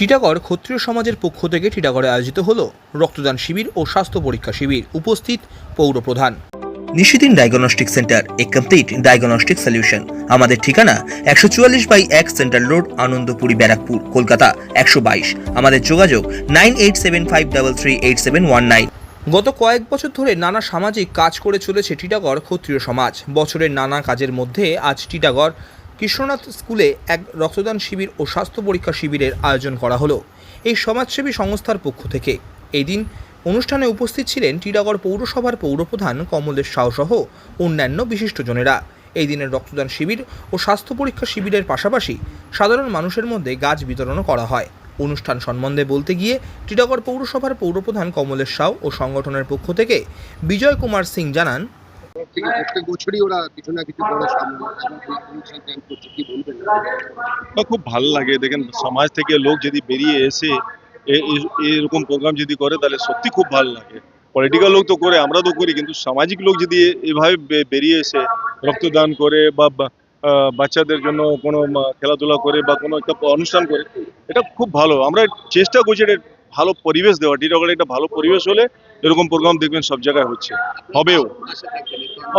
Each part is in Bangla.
টিটাগড় ক্ষত্রিয় সমাজের পক্ষ থেকে টিটাগড়ে আয়োজিত হল রক্তদান শিবির ও স্বাস্থ্য পরীক্ষা শিবির। উপস্থিত পৌর প্রধান। Nishidin diagnostic centre a complete diagnostic solution. আমাদের ঠিকানা একশো চুয়াল্লিশ বাই এক সেন্ট্রাল রোড আনন্দপুরি ব্যারাকপুর কলকাতা একশো বাইশ। আমাদের যোগাযোগ nine eight seven five double three eight seven one nine. গত কয়েক বছর ধরে নানা সামাজিক কাজ করে চলেছে টিটাগড় ক্ষত্রিয় সমাজ। বছরের নানা কাজের মধ্যে আজ টিটাগড় কৃষ্ণনাথ স্কুলে এক রক্তদান শিবির ও স্বাস্থ্য পরীক্ষা শিবিরের আয়োজন করা হলো। এই সমাজসেবী সংস্থার পক্ষ থেকে। এই দিন অনুষ্ঠানে উপস্থিত ছিলেন টিটাগড় পৌরসভার পৌরপ্রধান কমলেশ সাউ সহ অন্যান্য বিশিষ্টজনেরা। এই দিনের রক্তদান শিবির ও স্বাস্থ্য পরীক্ষা শিবিরের পাশাপাশি সাধারণ মানুষের মধ্যে গাছ বিতরণও করা হয়। অনুষ্ঠান সম্বন্ধে বলতে গিয়ে টিটাগড় পৌরসভার পৌরপ্রধান কমলেশ সাউ ও সংগঠনের পক্ষ থেকে বিজয় কুমার সিং জানান থেকে প্রত্যেক বছরই ওরা কিছু না কিছু বড় কি বলবেন খুব ভালো লাগে। দেখেন, সমাজ থেকে লোক যদি বেরিয়ে এসে এরকম প্রোগ্রাম যদি করে, তাহলে সত্যি খুব ভালো লাগে। পলিটিক্যাল লোক তো করে, আমরা তো করি, কিন্তু সামাজিক লোক যদি এভাবে বেরিয়ে এসে রক্তদান করে বা- বাচ্চাদের জন্য কোনো খেলাধুলা করে বা কোনো একটা অনুষ্ঠান করে, এটা খুব ভালো। আমরা চেষ্টা করছি এটা ভালো পরিবেশ দেওয়া টিটাগড়ে একটা ভালো পরিবেশ হলে এরকম প্রোগ্রাম দেখবেন সব জায়গায় হচ্ছে। হবেও।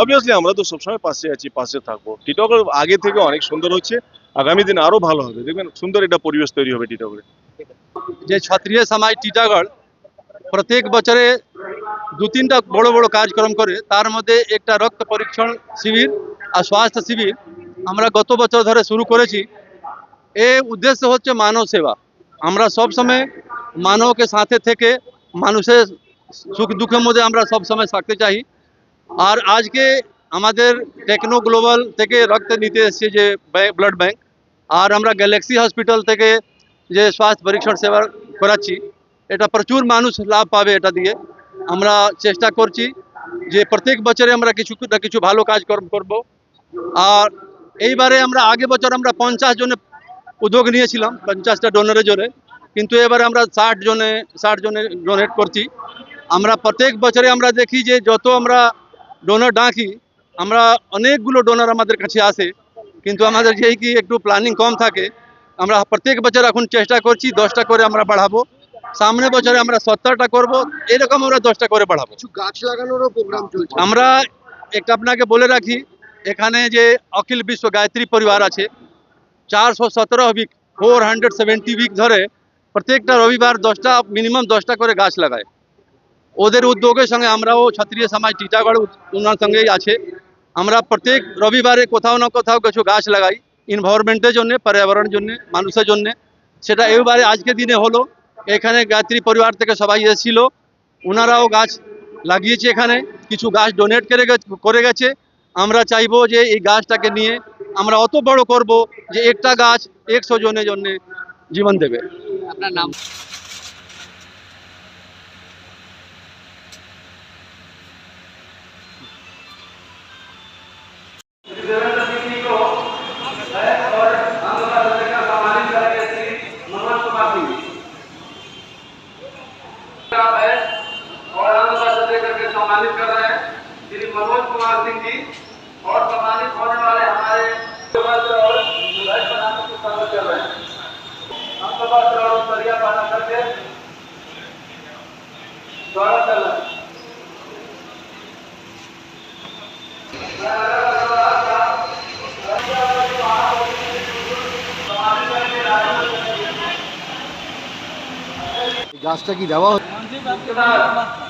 অবভিয়াসলি আমরা তো সবসময় পাশে আছি, পাশে থাকব। টিটাগড় আগে থেকে অনেক সুন্দর হচ্ছে, আগামী দিন আরও ভালো হবে। দেখবেন সুন্দর একটা পরিবেশ তৈরি হবে টিটাগড়ে যে ক্ষত্রিয় সমাজ টিটাগড় প্রত্যেক বছরে দু তিনটা বড় বড় কার্যক্রম করে, তার মধ্যে একটা রক্ত পরীক্ষণ শিবির আর স্বাস্থ্য শিবির আমরা গত বছর ধরে শুরু করেছি। এ উদ্দেশ্য হচ্ছে মানব সেবা। আমরা সব সময় মানবকে সাথে থেকে মানুষের সুখ দুঃখের মধ্যে আমরা সব সময় থাকতে চাই। আর আজকে আমাদের টেকনো গ্লোবাল থেকে রক্ত নিতে এসেছে যে ব্লাড ব্যাংক। আর আমরা গ্যালাক্সি হসপিটাল থেকে যে স্বাস্থ্য পরীক্ষণ সেবা করাচ্ছি, এটা প্রচুর মানুষ লাভ পাবে এটা দিয়ে। আমরা চেষ্টা করছি যে প্রত্যেক বছরে আমরা কিছু না কিছু ভালো কাজ কর- করব। আর এইবারে আমরা আগে বছর আমরা পঞ্চাশ জনে উদ্যোগ নিয়েছিলাম, পঞ্চাশটা ডোনারের জন্য। কিন্তু এবারে আমরা ষাট জনে ষাট জনে ডোনেট করছি। আমরা প্রত্যেক বছরে আমরা দেখি যে যত আমরা ডোনার ডাকি আমরা অনেকগুলো ডোনার আমাদের কাছে আসে। কিন্তু আমাদের যেই কি একটু প্ল্যানিং কম থাকে আমরা প্রত্যেক বছর এখন চেষ্টা করছি দশটা করে আমরা বাড়াবো। সামনে বছরে আমরা সত্তরটা করব এরকম আমরা দশটা করে বাড়াবো। কিছু গাছ লাগানোরও প্রোগ্রাম চলছে। আমরা একটা আপনাকে বলে রাখি এখানে যে অখিল বিশ্ব গায়ত্রী পরিবার আছে চারশো সতেরো week four hundred seventy week ধরে প্রত্যেকটা রবিবার দশটা মিনিমাম দশটা করে গাছ লাগায়। ওদের উদ্যোগের সঙ্গে আমরাও ক্ষত্রিয় সমাজ, টিটাগড় ওনার সঙ্গেই আছে। আমরা প্রত্যেক রবিবারে কোথাও না কোথাও কিছু গাছ লাগাই এনভায়রনমেন্টের জন্য, পর্যাবরণের জন্য, মানুষের জন্য। সেটা এবারে আজকে দিনে হলো। এখানে গায়ত্রী পরিবার থেকে সবাই এসেছিল। ওনারাও গাছ লাগিয়েছে এখানে। কিছু গাছ ডোনেট করে করে গেছে। আমরা চাইব যে এই গাছটাকে নিয়ে আমরা অত বড় করব যে একটা গাছ একশো জনের জন্য জীবন দেবে। আপনার নাম? और आनंद देकर के सम्मानित कर रहे हैं श्री मनोज कुमार सिंह जी और सम्मानित होने वाले हमारे और विधायक बनाने को स्वागत कर रहे हैं हम सब और सरिया पाना करके स्वागत कर रहे हैं গাছটা কি দেওয়া হচ্ছে